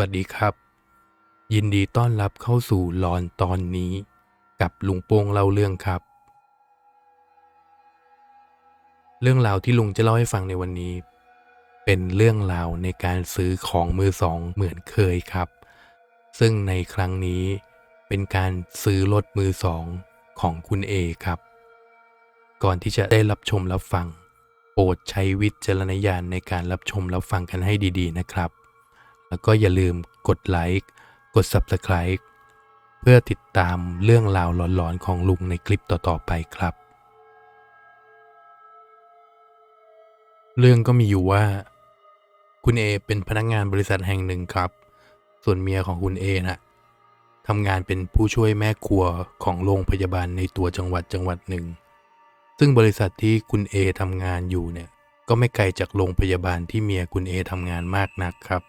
วัสดีครับ ยินดีต้อนรับเข้าสู่ลอนตอนนี้ กับลุงโป้งเล่าเรื่องครับ เรื่องราวที่ลุงจะเล่าให้ฟังในวันนี้ เป็นเรื่องราวในการซื้อของมือสองเหมือนเคยครับ ซึ่งในครั้งนี้เป็นการซื้อรถมือสองของคุณเอครับ ก่อนที่จะได้รับชมรับฟัง โปรดใช้วิจารณญาณในการรับชมรับฟังกันให้ดี ๆ นะครับ แล้วก็อย่าลืมกดไลค์ กด Subscribe เพื่อติดตามเรื่องราวหลอนๆของลุงในคลิปต่อๆไปครับ เรื่องก็มีอยู่ว่า คุณเอเป็นพนักงานบริษัทแห่งหนึ่งครับ ส่วนเมียของคุณเอนะทำงานเป็นผู้ช่วยแม่ครัวของโรงพยาบาลในตัวจังหวัดจังหวัดหนึ่ง ซึ่งบริษัทที่คุณเอทำงานอยู่เนี่ยก็ไม่ไกลจากโรงพยาบาลที่เมียคุณเอทำงานมากนักครับ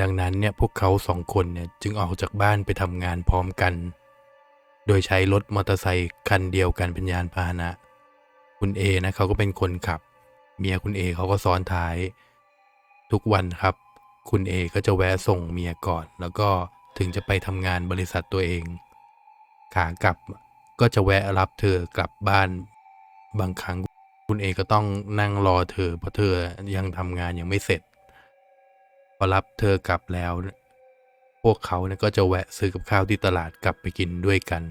ดังนั้นเนี่ยพวกเขาสองคนเนี่ยจึงออกจากบ้านไปทำงานพร้อมกัน โดยใช้รถมอเตอร์ไซค์คันเดียวกันเป็นยานพาหนะ คุณเอนะเขาก็เป็นคนขับ เมียคุณเอเขาก็ซ้อนท้าย ทุกวันครับ คุณเอก็จะแวะส่งเมียก่อน แล้วก็ถึงจะไปทำงานบริษัทตัวเอง ขากลับก็จะแวะรับเธอกลับบ้าน บางครั้งคุณเอก็ต้องนั่งรอเธอเพราะเธอยังทำงานยังไม่เสร็จ อรับเธอกลับแล้ว พวกเขาเนี่ยก็จะแวะซื้อกับข้าวที่ตลาดกลับไปกินด้วยกัน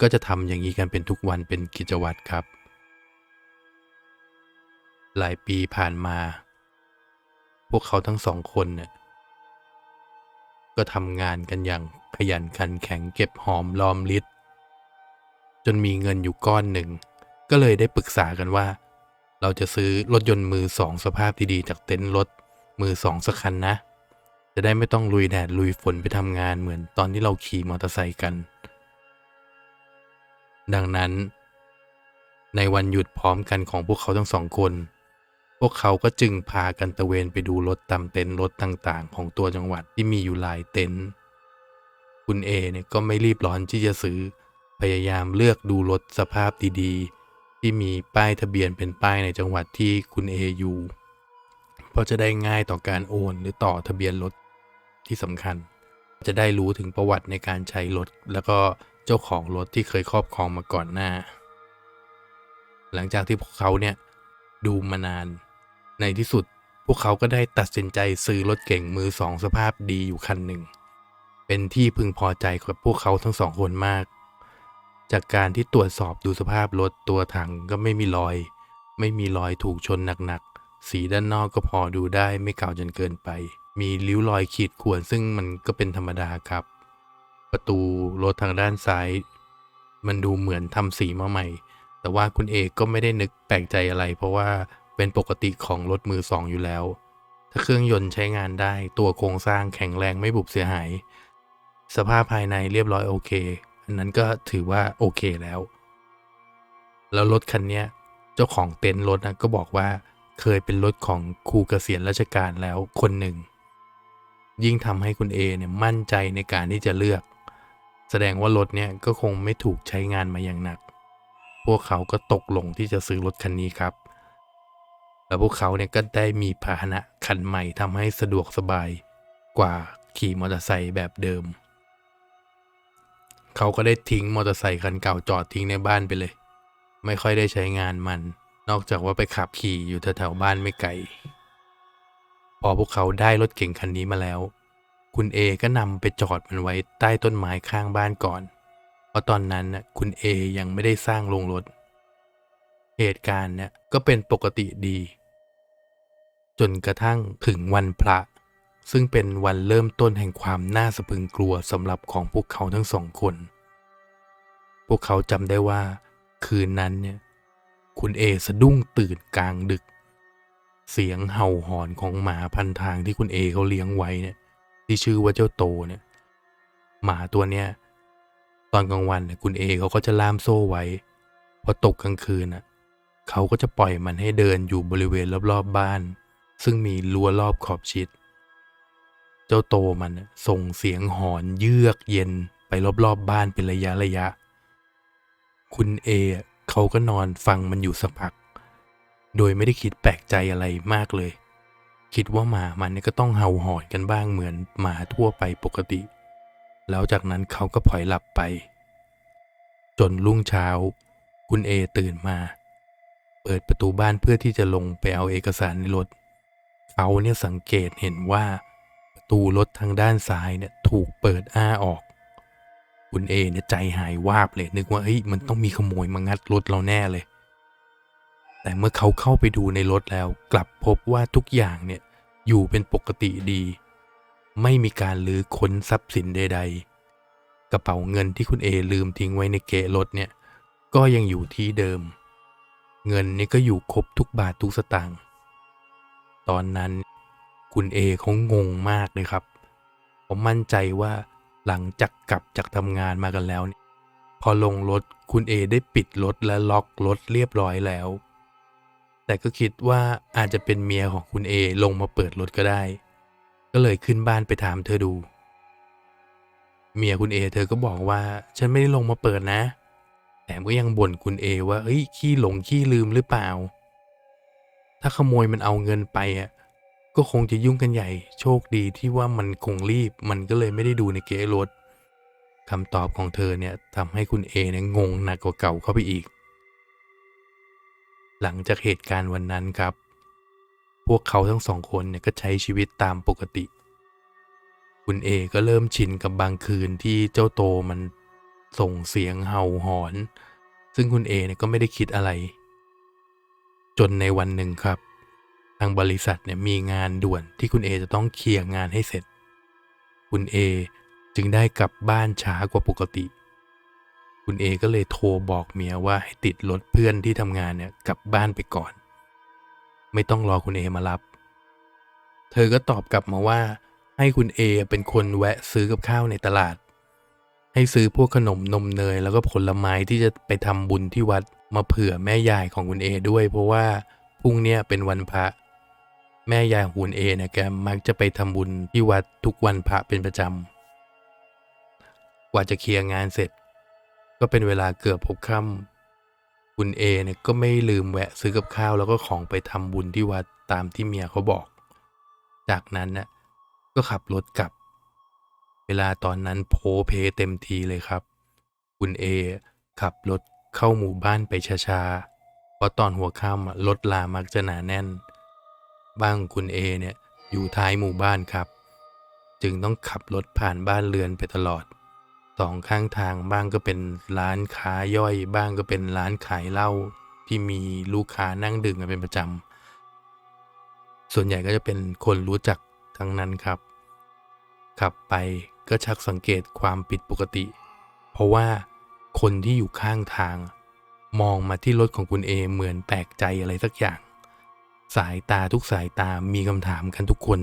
ก็จะทำอย่างนี้กันเป็นทุกวันเป็นกิจวัตรครับ หลายปีผ่านมา พวกเขาทั้งสองคนเนี่ยก็ทำงานกันอย่างขยันขันแข็งเก็บหอมรอมริดจนมีเงินอยู่ก้อนหนึ่ง ก็เลยได้ปรึกษากันว่า เราจะซื้อรถยนต์มือสองสภาพดีๆจากเต็นท์รถ มือสองสักคันนะ จะได้ไม่ต้องลุยแดดลุยฝนไปทำงานเหมือนตอนที่เราขี่มอเตอร์ไซค์กัน ดังนั้น ในวันหยุดพร้อมกันของพวกเขาทั้งสองคน พวกเขาก็จึงพากันตะเวนไปดูรถตามเต็นท์รถต่างๆ ของตัวจังหวัดที่มีอยู่หลายเต็นท์คุณเอเนี่ยก็ไม่รีบร้อนที่จะซื้อ พยายามเลือกดูรถสภาพดีๆ ที่มีป้ายทะเบียนเป็นป้ายในจังหวัดที่คุณเออยู่ ราะจะได้ง่ายต่อการโอนหรือต่อทะเบียนรถที่สำคัญ จะได้รู้ถึงประวัติในการใช้รถ แล้วก็เจ้าของรถที่เคยครอบครองมาก่อนหน้า หลังจากที่พวกเขาเนี่ยดูมานาน ในที่สุดพวกเขาก็ได้ตัดสินใจซื้อรถเก่งมือสองสภาพดีอยู่คันหนึ่ง เป็นที่พึงพอใจกับพวกเขาทั้งสองคนมาก จากการที่ตรวจสอบดูสภาพรถตัวถังก็ไม่มีรอย ไม่มีรอยถูกชนหนักๆ สีด้านนอกก็พอดูได้ไม่เก่าจนเกินไป มีริ้วรอยขีดข่วนซึ่งมันก็เป็นธรรมดาครับ ประตูรถทางด้านซ้าย มันดูเหมือนทำสีมาใหม่ แต่ว่าคุณเอกก็ไม่ได้นึกแปลกใจอะไร เพราะว่าเป็นปกติของรถมือสองอยู่แล้ว ถ้าเครื่องยนต์ใช้งานได้ตัวโครงสร้างแข็งแรงไม่บุบเสียหาย สภาพภายในเรียบร้อยโอเค อันนั้นก็ถือว่าโอเคแล้ว แล้วรถคันนี้เจ้าของเต็นท์รถนะก็บอกว่า เคยเป็นรถของครูเกษียณราชการแล้วคนหนึ่ง ยิ่งทำให้คุณเอเนี่ยมั่นใจในการที่จะเลือก แสดงว่ารถเนี่ยก็คงไม่ถูกใช้งานมาอย่างหนัก พวกเขาก็ตกลงที่จะซื้อรถคันนี้ครับ แล้วพวกเขาเนี่ยก็ได้มีพาหนะคันใหม่ทำให้สะดวกสบายกว่าขี่มอเตอร์ไซค์แบบเดิม เขาก็ได้ทิ้งมอเตอร์ไซค์คันเก่าจอดทิ้งในบ้านไปเลย ไม่ค่อยได้ใช้งานมัน นอกจากว่าไปขับขี่อยู่แถวๆบ้านไม่ไกล พอพวกเขาได้รถเก่งคันนี้มาแล้ว คุณเอก็นำไปจอดมันไว้ใต้ต้นไม้ข้างบ้านก่อน เพราะตอนนั้นน่ะคุณเอยังไม่ได้สร้างโรงรถ เหตุการณ์เนี่ยก็เป็นปกติดี จนกระทั่งถึงวันพระ ซึ่งเป็นวันเริ่มต้นแห่งความน่าสะพรึงกลัวสำหรับของพวกเขาทั้งสองคน พวกเขาจำได้ว่า คืนนั้นเนี่ย คุณเอสะดุ้งตื่นกลางดึก เสียงเห่าหอนของหมาพันทางที่คุณเอเขาเลี้ยงไว้เนี่ย ที่ชื่อว่าเจ้าโตเนี่ย หมาตัวเนี้ยตอนกลางวันเนี่ยคุณเอเขาก็จะล่ามโซ่ไว้ พอตกกลางคืนน่ะเขาก็จะปล่อยมันให้เดินอยู่บริเวณรอบๆบบ้าน ซึ่งมีรั้วรอบขอบชิด เจ้าโตมันส่งเสียงหอนเยือกเย็นไปรอบๆบบ้านเป็นระยะระยะ คุณเอ เขาก็นอนฟังมันอยู่สักพัก โดยไม่ได้คิดแปลกใจอะไรมากเลย คิดว่าหมามันเนี่ยก็ต้องเห่าหอนกันบ้างเหมือนหมาทั่วไปปกติ แล้วจากนั้นเขาก็พลอยหลับไป จนรุ่งเช้า คุณเอตื่นมา เปิดประตูบ้านเพื่อที่จะลงไปเอาเอกสารในรถ เขาเนี่ยสังเกตเห็นว่าประตูรถทางด้านซ้ายเนี่ยถูกเปิดอ้าออก คุณเอเนี่ยใจหายวาบเลยนึกว่าเฮ้ยมันต้องมีขโมยมางัดรถเราแน่เลย แต่เมื่อเขาเข้าไปดูในรถแล้ว กลับพบว่าทุกอย่างเนี่ยอยู่เป็นปกติดี ไม่มีการลื้อค้นทรัพย์สินใด ๆ กระเป๋าเงินที่คุณเอลืมทิ้งไว้ในเกะรถเนี่ยก็ยังอยู่ที่เดิม เงินนี่ก็อยู่ครบทุกบาททุกสตางค์ตอนนั้นคุณเอเขางงมากเลยครับผมมั่นใจว่า หลังจากกลับจากทำงานมากันแล้วเนี่ยพอลงรถคุณเอได้ปิดรถและล็อกรถเรียบร้อยแล้ว แต่ก็คิดว่าอาจจะเป็นเมียของคุณเอลงมาเปิดรถก็ได้ ก็เลยขึ้นบ้านไปถามเธอดู เมียคุณเอเธอก็บอกว่าฉันไม่ได้ลงมาเปิดนะแถมก็ยังบ่นคุณเอว่าเฮ้ยขี้หลงขี้ลืมหรือเปล่า ถ้าขโมยมันเอาเงินไปอะ ก็คงจะยุ่งกันใหญ่โชคดีที่ว่ามันคงรีบมันก็เลยไม่ได้ดูในเก๊รถคำตอบของเธอเนี่ยทำให้คุณเอเนี่ยงงหนักกว่าเก่าเข้าไปอีก หลังจากเหตุการณ์วันนั้นครับ พวกเขาทั้งสองคนเนี่ยก็ใช้ชีวิตตามปกติ คุณเอก็เริ่มชินกับบางคืนที่เจ้าโตมันส่งเสียงเห่าหอน ซึ่งคุณเอเนี่ยก็ไม่ได้คิดอะไร จนในวันหนึ่งครับ ทางบริษัทเนี่ยมีงานด่วนที่คุณเอจะต้องเคลียร์งานให้เสร็จ คุณเอจึงได้กลับบ้านช้ากว่าปกติ คุณเอก็เลยโทรบอกเมียว่าให้ติดรถเพื่อนที่ทำงานเนี่ยกลับบ้านไปก่อน ไม่ต้องรอคุณเอมารับ เธอก็ตอบกลับมาว่า ให้คุณเอเป็นคนแวะซื้อกับข้าวในตลาด ให้ซื้อพวกขนมนมเนย แล้วก็ผลไม้ที่จะไปทำบุญที่วัดมาเผื่อแม่ยายของคุณเอด้วย เพราะว่าพรุ่งนี้เป็นวันพระ แม่ยายของคุณเอเนี่ยแกมักจะไปทำบุญที่วัดทุกวันพระเป็นประจำกว่าจะเคลียร์งานเสร็จ ก็เป็นเวลาเกือบพบค่ำคุณเอเนี่ยก็ไม่ลืมแวะซื้อกับข้าวแล้วก็ของไปทำบุญที่วัดตามที่เมียเขาบอก จากนั้นน่ะก็ขับรถกลับ เวลาตอนนั้นโพเพเต็มทีเลยครับ คุณเอขับรถเข้าหมู่บ้านไปช้าๆเพราะตอนหัวค่ำรถลามักจะหนาแน่น บ้านคุณเอเนี่ยอยู่ท้ายหมู่บ้านครับ จึงต้องขับรถผ่านบ้านเรือนไปตลอดสองข้างทางบ้างก็เป็นร้านค้าย่อย บ้างก็เป็นร้านขายเหล้าที่มีลูกค้านั่งดื่มกันเป็นประจำส่วนใหญ่ก็จะเป็นคนรู้จักทั้งนั้นครับ ขับไปก็ชักสังเกตความผิดปกติ เพราะว่าคนที่อยู่ข้างทาง มองมาที่รถของคุณเอเหมือนแปลกใจอะไรสักอย่าง สายตาทุกสายตามีคำถามกันทุกคน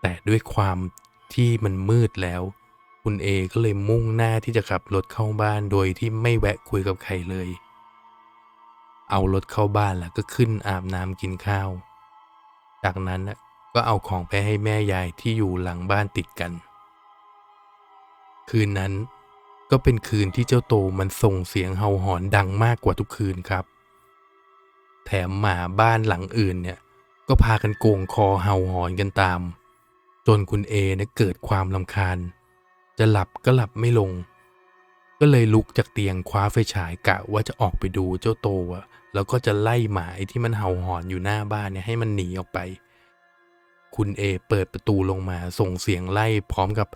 แต่ด้วยความที่มันมืดแล้ว คุณเอก็เลยมุ่งหน้าที่จะขับรถเข้าบ้านโดยที่ไม่แวะคุยกับใครเลย เอารถเข้าบ้านแล้วก็ขึ้นอาบน้ำกินข้าว จากนั้นก็เอาของไปให้แม่ยายที่อยู่หลังบ้านติดกัน คืนนั้นก็เป็นคืนที่เจ้าโตมันส่งเสียงเห่าหอนดังมากกว่าทุกคืนครับ แถมหมาบ้านหลังอื่นเนี่ย ก็พากันโกงคอเห่าหอนกันตาม จนคุณเอเนี่ยเกิดความลำคาญ จะหลับก็หลับไม่ลง ก็เลยลุกจากเตียงคว้าไฟฉายกะว่าจะออกไปดูเจ้าโตอะแล้วก็จะไล่หมาไอ้ที่มันเห่าหอนอยู่หน้าบ้านเนี่ยให้มันหนีออกไป คุณเอเปิดประตูลงมาส่งเสียงไล่พร้อมกับ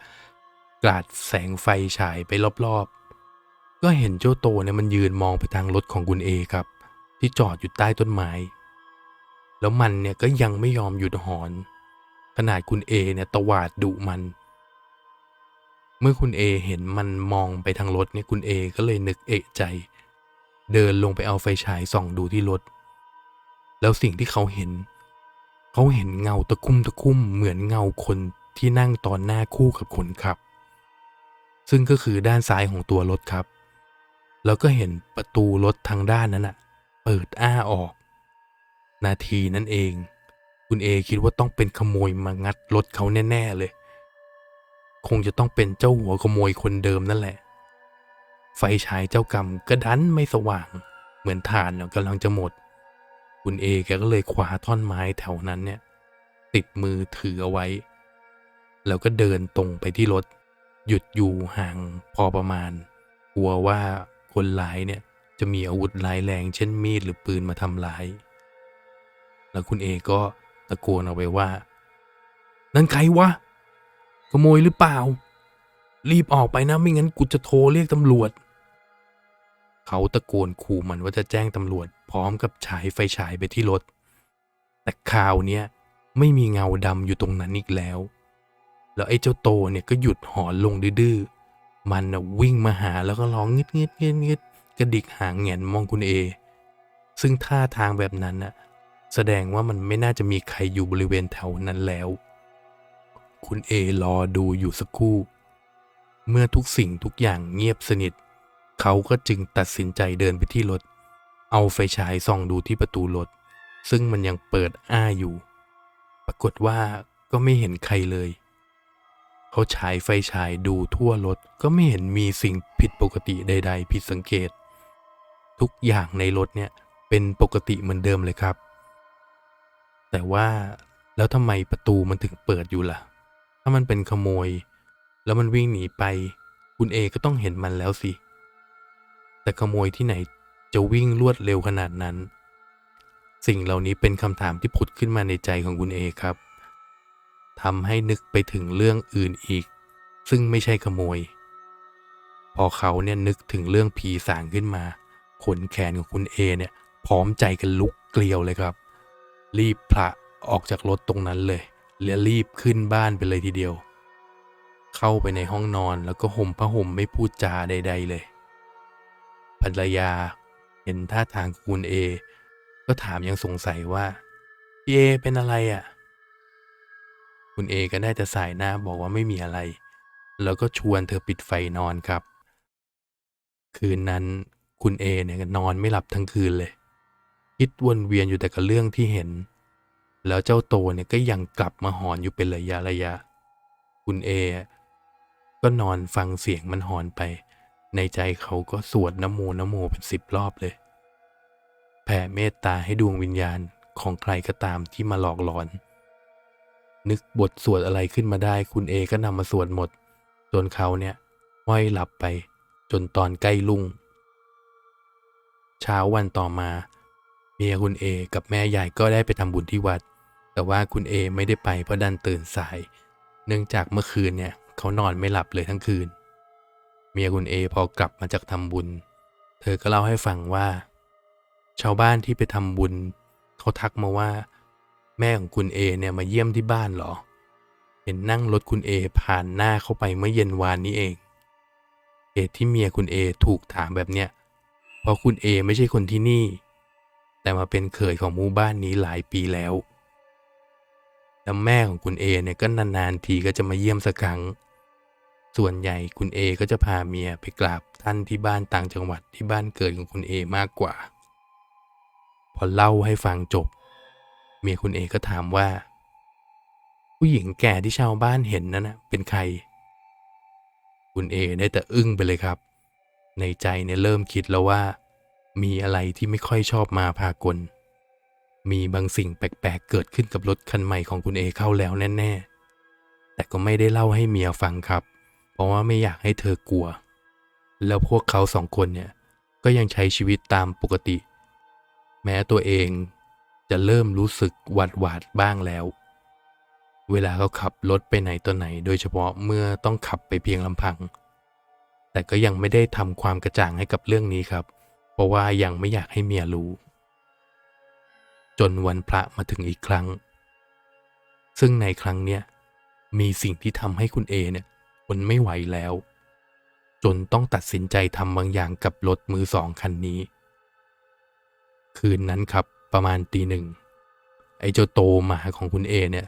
กราดแสงไฟฉายไปรอบๆ ก็เห็นเจ้าโตเนี่ยมันยืนมองไปทางรถของคุณเอครับ ที่จอดอยู่ใต้ต้นไม้ แล้วมันเนี่ยก็ยังไม่ยอมหยุดหอน ขนาดคุณเอเนี่ยตวาดดุมัน เมื่อคุณเอเห็นมันมองไปทางรถเนี่ยคุณเอก็เลยนึกเอะใจ เดินลงไปเอาไฟฉายส่องดูที่รถ แล้วสิ่งที่เขาเห็น เขาเห็นเงาตะคุ่มตะคุ่มเหมือนเงาคนที่นั่งตอนหน้าคู่กับคนขับ ซึ่งก็คือด้านซ้ายของตัวรถครับ แล้วก็เห็นประตูรถทางด้านนั้นอะ เปิดอ้าออก นาทีนั้นเอง คุณเอคิดว่าต้องเป็นขโมยมางัดรถเขาแน่ ๆเลย คงจะต้องเป็นเจ้าหัวขโมยคนเดิมนั่นแหละ ไฟฉายเจ้ากรรมก็ดันไม่สว่าง เหมือนถ่านกำลังจะหมด คุณเอแกก็เลยคว้าท่อนไม้แถวนั้นเนี่ย ติดมือถือเอาไว้ แล้วก็เดินตรงไปที่รถ หยุดอยู่ห่างพอประมาณ กลัวว่าคนร้ายเนี่ย จะมีอาวุธร้ายแรงเช่นมีดหรือปืนมาทำร้าย แล้วคุณเอก็ตะโกนเอาไปว่า นั่นใครวะ ขโมยหรือเปล่า รีบออกไปนะไม่งั้นกูจะโทรเรียกตำรวจ เขาตะโกนขู่มันว่าจะแจ้งตำรวจ พร้อมกับฉายไฟฉายไปที่รถ แต่คราวเนี้ยไม่มีเงาดำอยู่ตรงนั้นอีกแล้ว แล้วไอ้เจ้าโตเนี่ยก็หยุดหอนลงดื้อมันน่ะวิ่งมาหาแล้วก็ร้องงึดงึดงึดงึด กระดิกหางแหงนมองคุณเอ ซึ่งท่าทางแบบนั้นน่ะ แสดงว่ามันไม่น่าจะมีใครอยู่บริเวณแถวนั้นแล้ว คุณเอรอดูอยู่สักครู่ เมื่อทุกสิ่งทุกอย่างเงียบสนิท เขาก็จึงตัดสินใจเดินไปที่รถ เอาไฟฉายส่องดูที่ประตูรถ ซึ่งมันยังเปิดอ้าอยู่ ปรากฏว่าก็ไม่เห็นใครเลยเขาฉายไฟฉายดูทั่วรถก็ไม่เห็นมีสิ่งผิดปกติใด ๆ ผิดสังเกต ทุกอย่างในรถเนี่ยเป็นปกติเหมือนเดิมเลยครับ แต่ว่าแล้วทำไมประตูมันถึงเปิดอยู่ล่ะ ถ้ามันเป็นขโมย แล้วมันวิ่งหนีไป คุณเอก็ต้องเห็นมันแล้วสิ แต่ขโมยที่ไหนจะวิ่งรวดเร็วขนาดนั้น สิ่งเหล่านี้เป็นคำถามที่ผุดขึ้นมาในใจของคุณเอครับทำให้นึกไปถึงเรื่องอื่นอีก ซึ่งไม่ใช่ขโมย พอเขาเนี่ยนึกถึงเรื่องผีสางขึ้นมา ขนแขนของคุณเอเนี่ยพร้อมใจกันลุกเกลียวเลยครับ รีบพระออกจากรถตรงนั้นเลยและรีบขึ้นบ้านไปเลยทีเดียว เข้าไปในห้องนอนแล้วก็ห่มผ้าห่มไม่พูดจาใด ๆ เลยภรรยาเห็นท่าทางของคุณเอ ก็ถามยังสงสัยว่าพี่เอเป็นอะไรอะ่ะ คุณเอก็ได้แต่สายหน้าบอกว่าไม่มีอะไร แล้วก็ชวนเธอปิดไฟนอนครับ คืนนั้น คุณเอเนี่ยก็นอนไม่หลับทั้งคืนเลย คิดวนเวียนอยู่แต่กับเรื่องที่เห็น แล้วเจ้าโตเนี่ยก็ยังกลับมาหอนอยู่เป็นระยะระยะ คุณเอก็นอนฟังเสียงมันหอนไป ในใจเขาก็สวดนโมนโมเป็นสิบรอบเลย แผ่เมตตาให้ดวงวิญญาณของใครก็ตามที่มาหลอกหลอน นึกบทสวดอะไรขึ้นมาได้ คุณเอก็นำมาสวดหมด จนเขาเนี่ยห้อยหลับไป จนตอนใกล้ลุ่ง เช้าวันต่อมา เมียคุณเอกับแม่ใหญ่ก็ได้ไปทำบุญที่วัด แต่ว่าคุณเอไม่ได้ไปเพราะดันตื่นสาย เนื่องจากเมื่อคืนเนี่ยเขานอนไม่หลับเลยทั้งคืน เมียคุณเอพอกลับมาจากทำบุญ เธอก็เล่าให้ฟังว่า ชาวบ้านที่ไปทำบุญ เขาทักมาว่า แม่ของคุณเอเนี่ยมาเยี่ยมที่บ้านเหรอ เห็นนั่งรถคุณเอผ่านหน้าเข้าไปเมื่อเย็นวานนี้เองเหตุที่เมียคุณเอถูกถามแบบเนี้ย เพราะคุณเอไม่ใช่คนที่นี่ แต่มาเป็นเขยของหมู่บ้านนี้หลายปีแล้ว แล้วแม่ของคุณเอเนี่ยก็นานๆทีก็จะมาเยี่ยมสักครั้ง ส่วนใหญ่คุณเอก็จะพาเมียไปกราบท่านที่บ้านต่างจังหวัดที่บ้านเกิดของคุณเอมากกว่า พอเล่าให้ฟังจบ เมียคุณเอก็ถามว่า ผู้หญิงแก่ที่ชาวบ้านเห็นนั่นนะเป็นใคร คุณเอได้แต่อึ้งไปเลยครับ ในใจเนี่ยเริ่มคิดแล้วว่า มีอะไรที่ไม่ค่อยชอบมาพากล มีบางสิ่งแปลกๆเกิดขึ้นกับรถคันใหม่ของคุณเอเข้าแล้วแน่ๆ แต่ก็ไม่ได้เล่าให้เมียฟังครับ เพราะว่าไม่อยากให้เธอกลัว แล้วพวกเขาสองคนเนี่ยก็ยังใช้ชีวิตตามปกติ แม้ตัวเองจะเริ่มรู้สึกหวาดหวาดบ้างแล้ว เวลาเขาขับรถไปไหนตัวไหน โดยเฉพาะเมื่อต้องขับไปเพียงลำพัง แต่ก็ยังไม่ได้ทำความกระจ่างให้กับเรื่องนี้ครับ เพราะว่ายังไม่อยากให้เมียรู้ จนวันพระมาถึงอีกครั้ง ซึ่งในครั้งเนี้ยมีสิ่งที่ทำให้คุณเอเนี่ยทนไม่ไหวแล้ว จนต้องตัดสินใจทำบางอย่างกับรถมือสองคันนี้ คืนนั้นครับประมาณตีหนึ่ง ไอ้เจ้าโตหมาของคุณเอเนี่ย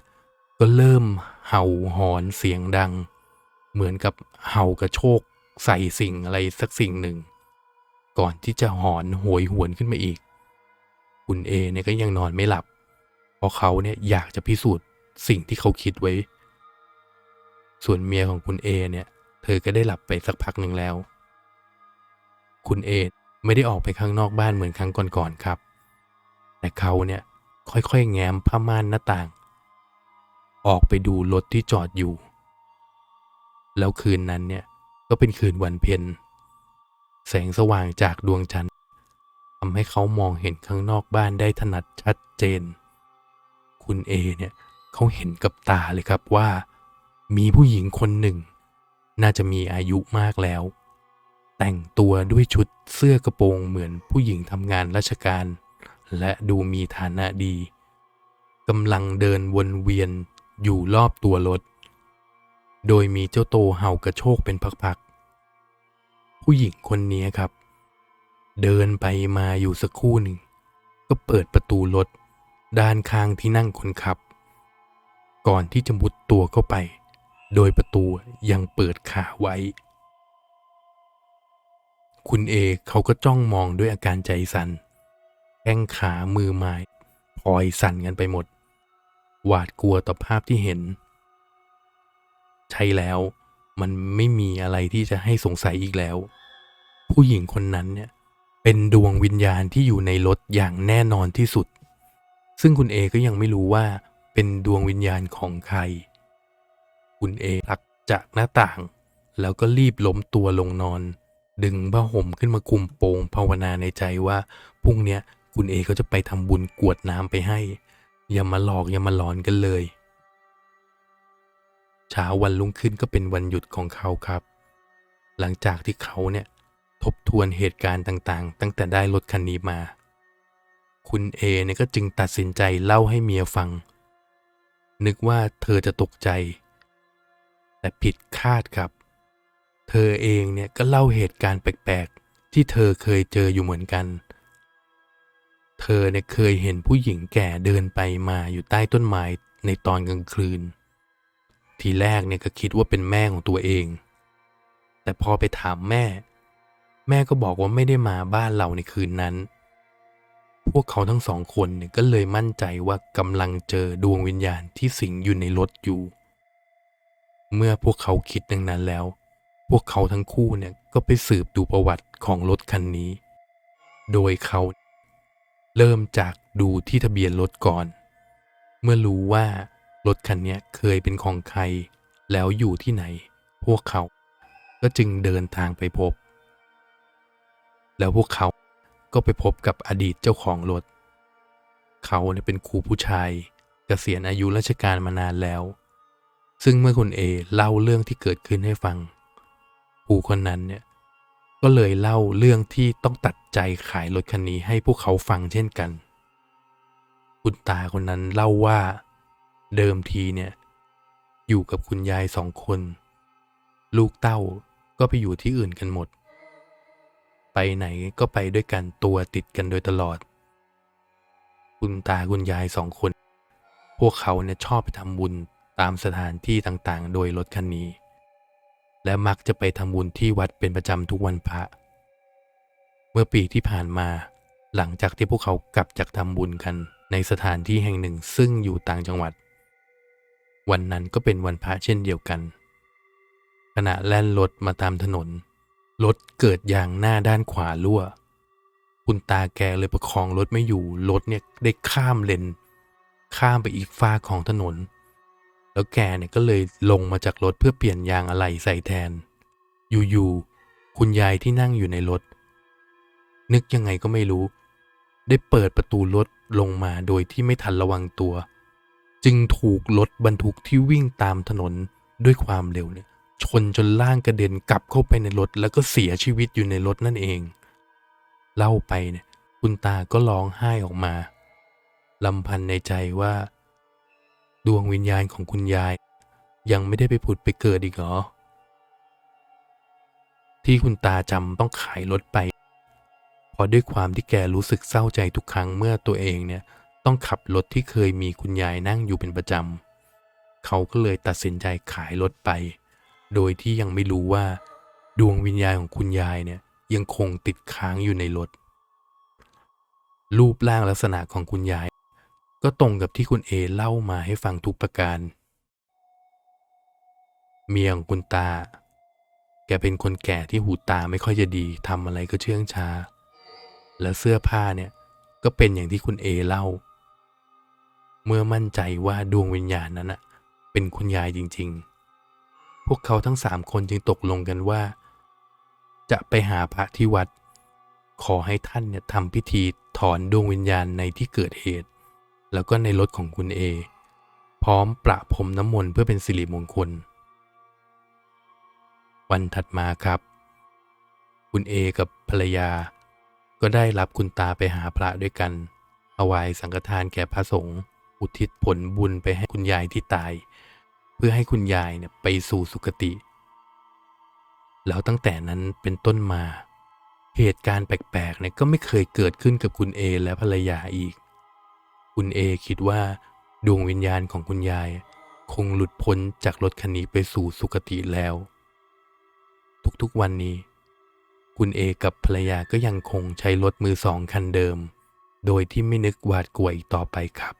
ก็เริ่มเห่าหอนเสียงดัง เหมือนกับเห่ากระโชก ใส่สิ่งอะไรสักสิ่งหนึ่ง ก่อนที่จะหอนโหยหวนขึ้นมาอีก คุณเอเนี่ยก็ยังนอนไม่หลับ เพราะเขาเนี่ยอยากจะพิสูจน์สิ่งที่เขาคิดไว้ ส่วนเมียของคุณเอเนี่ย เธอก็ได้หลับไปสักพักหนึ่งแล้ว คุณเอไม่ได้ออกไปข้างนอกบ้านเหมือนครั้งก่อนๆครับ แต่เขาเนี่ยค่อยๆแง้มผ้าม่านหน้าต่าง ออกไปดูรถที่จอดอยู่ แล้วคืนนั้นเนี่ย ก็เป็นคืนวันเพ็ญแสงสว่างจากดวงจันทร์ทำให้เขามองเห็นข้างนอกบ้านได้ถนัดชัดเจน คุณเอเนี่ยเขาเห็นกับตาเลยครับว่า มีผู้หญิงคนหนึ่ง น่าจะมีอายุมากแล้ว แต่งตัวด้วยชุดเสื้อกระโปรงเหมือนผู้หญิงทำงานราชการ และดูมีฐานะดีกำลังเดินวนเวียนอยู่รอบตัวรถ โดยมีเจ้าโตเห่ากระโชกเป็นพักๆ ผู้หญิงคนนี้ครับ เดินไปมาอยู่สักครู่หนึ่ง ก็เปิดประตูรถด้านข้างที่นั่งคนขับ ก่อนที่จะมุดตัวเข้าไป โดยประตูยังเปิดขาไว้ คุณเอเขาก็จ้องมองด้วยอาการใจสัน่นแข้งขามือไม้พลอยสั่นกันไปหมด หวาดกลัวต่อภาพที่เห็น ใช่แล้ว มันไม่มีอะไรที่จะให้สงสัยอีกแล้ว ผู้หญิงคนนั้นเนี่ยเป็นดวงวิญญาณที่อยู่ในรถอย่างแน่นอนที่สุด ซึ่งคุณเอก็ยังไม่รู้ว่าเป็นดวงวิญญาณของใคร คุณเอพลักจากหน้าต่าง แล้วก็รีบล้มตัวลงนอน ดึงผ้าห่มขึ้นมาคุมโปงภาวนาในใจว่าพรุ่งเนี้ยคุณเอเขาจะไปทำบุญกวดน้ำไปให้ อย่ามาหลอกอย่ามาหลอนกันเลย เช้าวันรุ่งขึ้นก็เป็นวันหยุดของเขาครับ หลังจากที่เขาเนี่ยทบทวนเหตุการณ์ต่างๆ ตั้งแต่ได้รถคันนี้มา คุณเอเนี่ยก็จึงตัดสินใจเล่าให้เมียฟัง นึกว่าเธอจะตกใจ แต่ผิดคาดครับ เธอเองเนี่ยก็เล่าเหตุการณ์แปลกๆ ที่เธอเคยเจออยู่เหมือนกัน เธอเนี่ยเคยเห็นผู้หญิงแก่เดินไปมาอยู่ใต้ต้นไม้ในตอนกลางคืน ทีแรกเนี่ยก็คิดว่าเป็นแม่ของตัวเอง แต่พอไปถามแม่ แม่ก็บอกว่าไม่ได้มาบ้านเราในคืนนั้น พวกเขาทั้งสองคนเนี่ยก็เลยมั่นใจว่ากำลังเจอดวงวิญญาณที่สิงอยู่ในรถอยู่ เมื่อพวกเขาคิดดังนั้นแล้ว พวกเขาทั้งคู่เนี่ยก็ไปสืบดูประวัติของรถคันนี้ โดยเขาเริ่มจากดูที่ทะเบียนรถก่อน เมื่อรู้ว่า รถคันนี้เคยเป็นของใคร แล้วอยู่ที่ไหน พวกเขา ก็จึงเดินทางไปพบ แล้วพวกเขาก็ไปพบกับอดีตเจ้าของรถ เขาเนี่ยเป็นครูผู้ชายเกษียณอายุราชการมานานแล้ว ซึ่งเมื่อคุณเอเล่าเรื่องที่เกิดขึ้นให้ฟังครูคนนั้นเนี่ยก็เลยเล่าเรื่องที่ต้องตัดใจขายรถคันนี้ให้พวกเขาฟังเช่นกัน คุณตาคนนั้นเล่าว่า เดิมทีเนี่ย อยู่กับคุณยายสองคน ลูกเต้าก็ไปอยู่ที่อื่นกันหมด ไปไหนก็ไปด้วยกันตัวติดกันโดยตลอด คุณตาคุณยายสองคน พวกเขาเนี่ยชอบไปทำบุญตามสถานที่ต่างๆ โดยรถคันนี้ และมักจะไปทำบุญที่วัดเป็นประจำทุกวันพระ เมื่อปีที่ผ่านมา หลังจากที่พวกเขากลับจากทำบุญกันในสถานที่แห่งหนึ่งซึ่งอยู่ต่างจังหวัด วันนั้นก็เป็นวันพระเช่นเดียวกัน ขณะแล่นรถมาตามถนน รถเกิดยางหน้าด้านขวารั่ว คุณตาแกเลยประคองรถไม่อยู่ รถเนี่ยได้ข้ามเลน ข้ามไปอีกฟาของถนน แล้วแกเนี่ยก็เลยลงมาจากรถเพื่อเปลี่ยนยางอะไหล่ใส่แทน อยู่ๆ คุณยายที่นั่งอยู่ในรถ นึกยังไงก็ไม่รู้ ได้เปิดประตูรถลงมาโดยที่ไม่ทันระวังตัว จึงถูกรถบรรทุกที่วิ่งตามถนนด้วยความเร็วเนี่ยชนจนล่างกระเด็นกลับเข้าไปในรถ แล้วก็เสียชีวิตอยู่ในรถนั่นเอง เล่าไปเนี่ย คุณตาก็ร้องไห้ออกมาลำพันในใจว่า ดวงวิญญาณของคุณยาย ยังไม่ได้ไปผุดไปเกิดอีกเหรอ ที่คุณตาจำต้องขายรถไป เพราะด้วยความที่แกรู้สึกเศร้าใจทุกครั้งเมื่อตัวเองเนี่ย ต้องขับรถที่เคยมีคุณยายนั่งอยู่เป็นประจำ เขาก็เลยตัดสินใจขายรถไป โดยที่ยังไม่รู้ว่า ดวงวิญญาณของคุณยายเนี่ยยังคงติดค้างอยู่ในรถ รูปร่างลักษณะของคุณยาย ก็ตรงกับที่คุณเอเล่ามาให้ฟังทุกประการ เมียของคุณตา แกเป็นคนแก่ที่หูตาไม่ค่อยจะดีทำอะไรก็เชื่องช้า และเสื้อผ้าเนี่ยก็เป็นอย่างที่คุณเอเล่า เมื่อมั่นใจว่าดวงวิญญาณนั้นนะเป็นคุณยายจริง ๆ พวกเขาทั้งสามคนจึงตกลงกันว่า จะไปหาพระที่วัด ขอให้ท่านเนี่ยทำพิธีถอนดวงวิญญาณในที่เกิดเหตุ แล้วก็ในรถของคุณเอ พร้อมประพรมน้ำมนต์เพื่อเป็นสิริมงคล วันถัดมาครับ คุณเอกับภรรยา ก็ได้รับคุณตาไปหาพระด้วยกันถวายสังฆทานแก่พระสงฆ์ อุทิศผลบุญไปให้คุณยายที่ตาย เพื่อให้คุณยายเนี่ยไปสู่สุคติ แล้วตั้งแต่นั้นเป็นต้นมา เหตุการณ์แปลกๆเนี่ยก็ไม่เคยเกิดขึ้นกับคุณเอและภรรยาอีก คุณเอคิดว่าดวงวิญญาณของคุณยาย คงหลุดพ้นจากรถคันนี้ไปสู่สุคติแล้ว ทุกๆวันนี้ คุณเอกับภรรยาก็ยังคงใช้รถมือสองคันเดิม โดยที่ไม่นึกหวาดกลัวอีกต่อไปครับ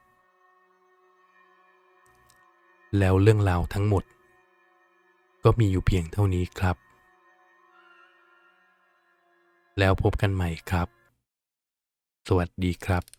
แล้วเรื่องราวทั้งหมด ก็มีอยู่เพียงเท่านี้ครับ แล้วพบกันใหม่ครับ สวัสดีครับ